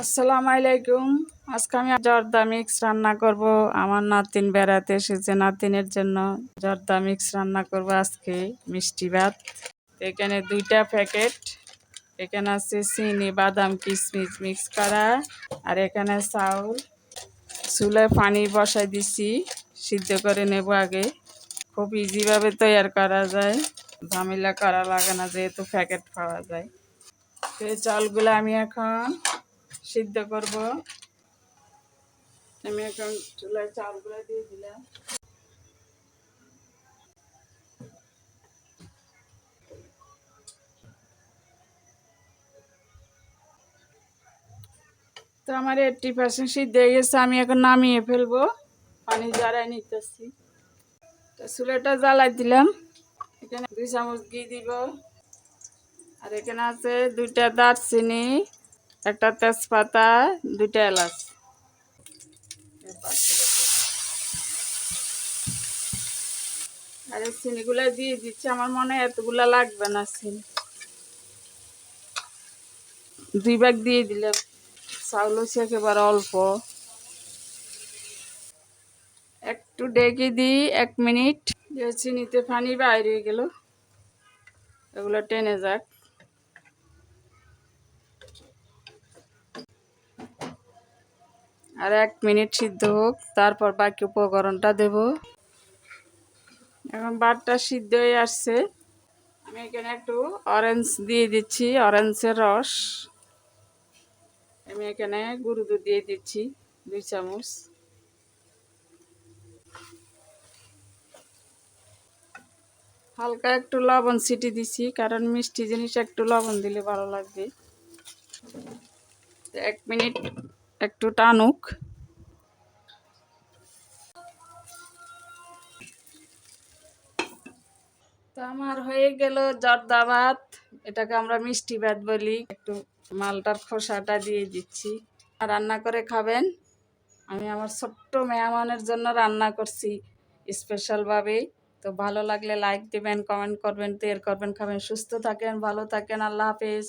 আসসালামু আলাইকুম। আজকে আমি জর্দা মিক্স রান্না করব। আমার নাতিন বেড়াতে এসেছে নাতিনের জন্য। জর্দা মিক্স রান্না করব আজকে মিষ্টি ভাত। এখানে দুইটা প্যাকেট। এখানে আছে চিনি, বাদাম কিশমিশ মিক্স করা। আর এখানে চাউল। চুলায় পানি বসাই দিছি। সিদ্ধ করে নেব আগে। খুব ইজিভাবে তৈরি করা যায়। ঝামেলা করা লাগে না, যেহেতু প্যাকেট পাওয়া যায়। সেই চালগুলো আমি এখন সিদ্ধ করব। আমি এখন চুলায় চালগুলো দিয়ে দিলাম। তো আমার এইটটি পার্সেন্ট সিদ্ধ হয়ে গেছে, আমি এখন নামিয়ে ফেলব। পানি জ্বালায় নিতেছি। তো চুলাটা জ্বালাই দিলাম। এখানে দুই চামচ ঘি দিব। আর এখানে আছে দুইটা দারচিনি। একটা তেজপাতা, দুইটা এলাচ। আর চিনিগুলো দিয়ে দিচ্ছি, আমার মনে হয় এতগুলা লাগবে না চিনি। দুই ভাগ দিয়ে দিলে চাউল হচ্ছে একেবারে অল্প। একটু ডেকে দিই, এক মিনিট। চিনিতে পানি বাইরে গেল। এগুলো টেনে যাক। আর এক মিনিট সিদ্ধ হোক, তারপর বাকি উপকরণটা দেব। এখন বাটটা সিদ্ধ হয়ে আসছে। আমি এখানে একটু অরেঞ্জ দিয়ে দিচ্ছি অরেঞ্জের রস। আমি এখানে গুঁড়ো দুধ দিয়ে দিচ্ছি, দুই চামচ। হালকা একটু লবণ ছিটি দিছি, কারণ মিষ্টি জিনিস একটু লবণ দিলে ভালো লাগবে। এক মিনিট একটু টানুক। তো আমার হয়ে গেল জর্দা ভাত। এটাকে আমরা মিষ্টি ভাত বলি। একটু মালটার খোসাটা দিয়ে দিচ্ছি। রান্না করে খাবেন। আমি আমার ছোট্ট মেহমানের জন্য রান্না করছি স্পেশালভাবে তো ভালো লাগলে লাইক দেবেন কমেন্ট করবেন তেয়ার করবেন, খাবেন। সুস্থ থাকেন, ভালো থাকেন। আল্লাহ হাফেজ।